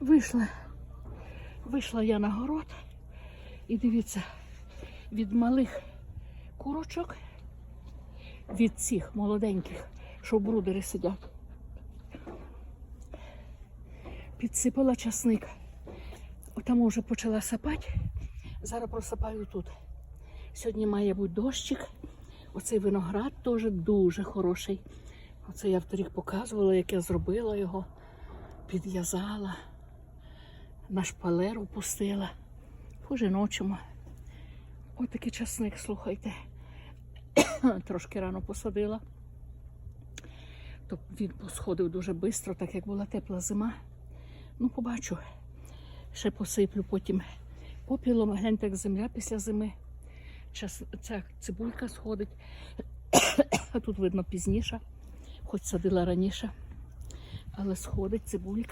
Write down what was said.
Вийшла, вийшла я на город і дивіться, від малих курочок, від цих молоденьких, що в брудері сидять, підсипала часник. Там вже почала сапати. Зараз просипаю тут. Сьогодні має бути дощик. Оцей виноград теж дуже хороший. Оце я вторік показувала, як я зробила його, підв'язала, на шпалеру пустила. По жіночому. Ось такий часник, слухайте. Трошки рано посадила. То він посходив дуже швидко, так як була тепла зима. Ну, побачу. Ще посиплю потім попілом. Гляньте, як земля після зими. Час, ця цибулька сходить. А тут видно пізніше, хоч садила раніше. Але сходить цибулька.